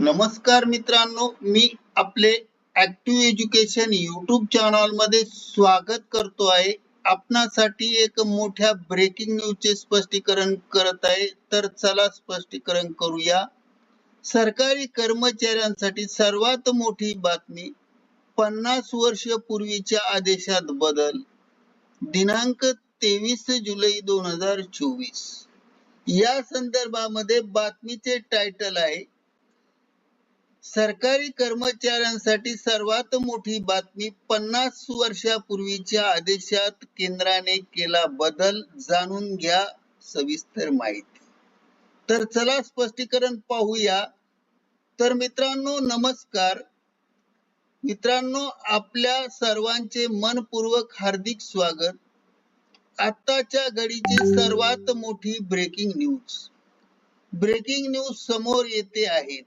नमस्कार मित्रांनो मी आपले ऍक्टिव्ह एज्युकेशन युट्यूब चॅनलमध्ये स्वागत करतो आहे. आपणासाठी एक मोठ्या ब्रेकिंग न्यूजचे स्पष्टीकरण करत आहे. तर चला स्पष्टीकरण करूया. सरकारी कर्मचाऱ्यांसाठी सर्वात मोठी बातमी पन्नास वर्ष पूर्वीच्या आदेशात बदल. दिनांक तेवीस जुलै दोन हजार चोवीस. या संदर्भामध्ये बातमीचे टायटल आहे सरकारी कर्मचाऱ्यांसाठी सर्वात मोठी बातमी पन्नास वर्षापूर्वीच्या आदेशात केंद्राने केला बदल जाणून घ्या सविस्तर माहिती. तर चला स्पष्टीकरण पाहूया. तर मित्रांनो नमस्कार. मित्रांनो आपल्या सर्वांचे मनपूर्वक हार्दिक स्वागत. आत्ताच्या घडीची सर्वात मोठी ब्रेकिंग न्यूज ब्रेकिंग न्यूज समोर येते आहेत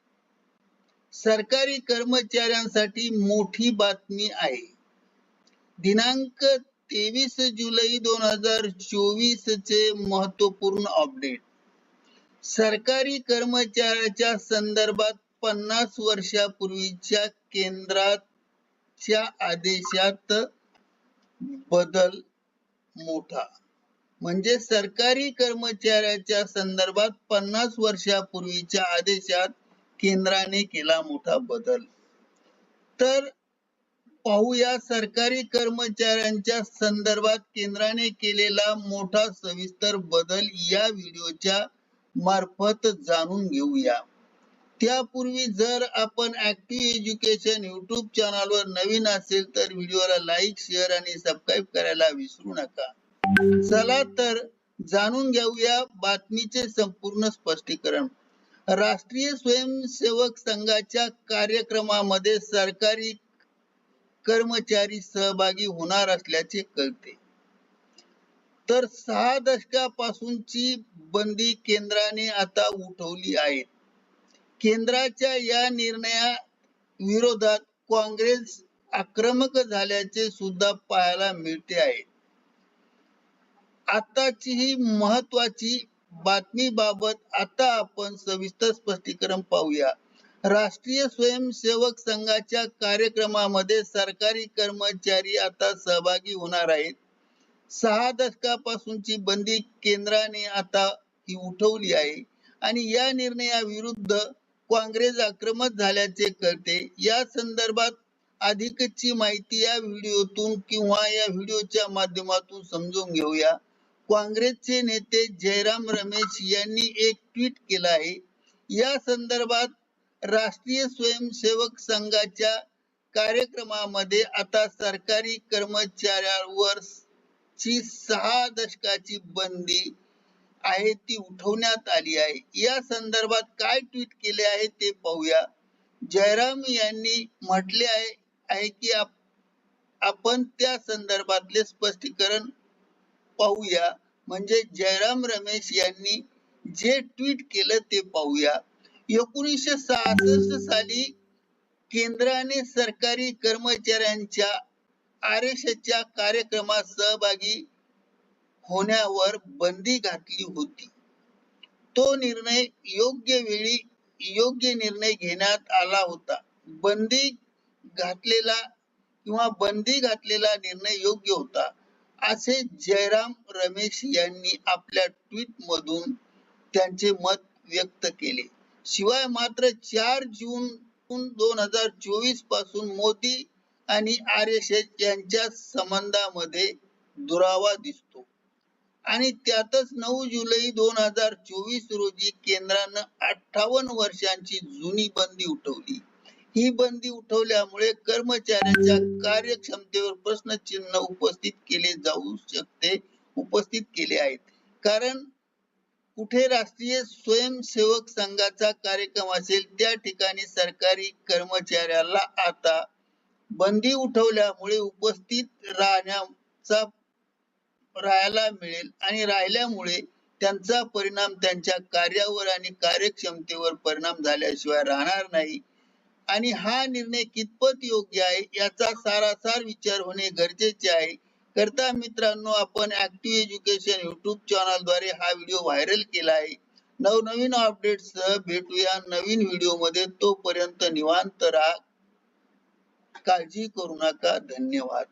सरकारी कर्मचाऱ्यांसाठी मोठी बातमी आहे. दिनांक तेवीस जुलै दोन हजार चोवीस चे महत्त्वपूर्ण अपडेट. सरकारी कर्मचाऱ्याच्या संदर्भात पन्नास वर्षापूर्वीच्या केंद्राच्या आदेशात बदल मोठा. म्हणजे सरकारी कर्मचाऱ्याच्या संदर्भात पन्नास वर्षापूर्वीच्या आदेशात केंद्राने केला मोठा बदल. तर पाहूया सरकारी कर्मचाऱ्यांच्या संदर्भात केंद्राने केलेला मोठा सविस्तर बदल या व्हिडिओच्या मार्फत जाणून घेऊया. त्यापूर्वी जर आपण ऍक्टिव्ह एज्युकेशन युट्यूब चॅनलवर नवीन असेल तर व्हिडिओला लाईक शेअर आणि सबस्क्राईब करायला विसरू नका. चला तर जाणून घेऊया बातमीचे संपूर्ण स्पष्टीकरण. राष्ट्रीय स्वयंसेवक संघाच्या कार्यक्रमामध्ये सरकारी कर्मचारी सहभागी होणार असल्याचे कळते. तर सहा दशकापासूनची बंदी केंद्राने आता उठवली आहे. केंद्राच्या या निर्णया विरोधात काँग्रेस आक्रमक झाल्याचे सुद्धा पाहायला मिळते आहे. आताची ही महत्वाची बातमीबाबत आता आपण सविस्तर स्पष्टीकरण पाहूया. राष्ट्रीय स्वयंसेवक संघाच्या कार्यक्रमामध्ये सरकारी कर्मचारी आता सहभागी होणार आहेत. सहा दशकापासूनची बंदी केंद्राने आता ही उठवली आहे आणि या निर्णयाविरुद्ध काँग्रेस आक्रमक झाल्याचे कळते. या संदर्भात अधिकची माहिती या व्हिडिओतून किंवा या व्हिडिओच्या माध्यमातून समजून घेऊया. काँग्रेसचे नेते जयराम रमेश यांनी एक ट्विट केलं आहे. या संदर्भात राष्ट्रीय स्वयंसेवक संघाच्या कार्यक्रमामध्ये आता सरकारी कर्मचाऱ्यांवर ची सहा दशकाची बंदी आहे ती उठवण्यात आली आहे. या संदर्भात काय ट्विट केले आहे ते पाहूया. जयराम यांनी म्हटले आहे आहे की आपण त्या संदर्भातले स्पष्टीकरण पाहूया. म्हणजे जयराम रमेश यांनी जे ट्विट केलं ते पाहूया. एकोणीसशे सहासष्ट साली केंद्राने सरकारी कर्मचाऱ्यांच्या आरक्षच्या कार्यक्रमात सहभागी होण्यावर बंदी घातली होती. तो निर्णय योग्य वेळी योग्य निर्णय घेण्यात आला होता. बंदी घातलेला किंवा बंदी घातलेला निर्णय योग्य होता. असे जयराम रमेश यांनी आपल्या ट्विट मधून त्यांचे मत व्यक्त केले. शिवाय मात्र चार जून दोन हजार चोवीसपासून मोदी आणि आर एस एस यांच्या संबंधामध्ये दुरावा दिसतो. आणि त्यातच नऊ जुलै दोन हजार चोवीस रोजी केंद्रानं अठ्ठावन्न वर्षांची जुनी बंदी उठवली. ही बंदी उठवल्यामुळे कर्मचाऱ्यांच्या कार्यक्षमतेवर प्रश्नचिन्ह उपस्थित केले जाऊ शकते उपस्थित केले आहेत. कारण कुठे राष्ट्रीय स्वयंसेवक संघाचा कार्यक्रम असेल त्या ठिकाणी सरकारी कर्मचाऱ्याला आता बंदी उठवल्यामुळे उपस्थित राहण्याचा राहायला मिळेल आणि राहिल्यामुळे त्यांचा परिणाम त्यांच्या कार्यावर आणि कार्यक्षमतेवर परिणाम झाल्याशिवाय राहणार नाही. आणि हा निर्णय कितपत योग्य आहे याचा सारासार विचार होणे गरजेचे आहे. करता मित्रांनो आपण ऍक्टिव्ह एज्युकेशन युट्यूब चॅनलद्वारे हा व्हिडिओ व्हायरल केला आहे. नवनवीन अपडेट्ससह भेटूया नवीन व्हिडिओमध्ये. तोपर्यंत निवांत राहा. काळजी करू नका. धन्यवाद.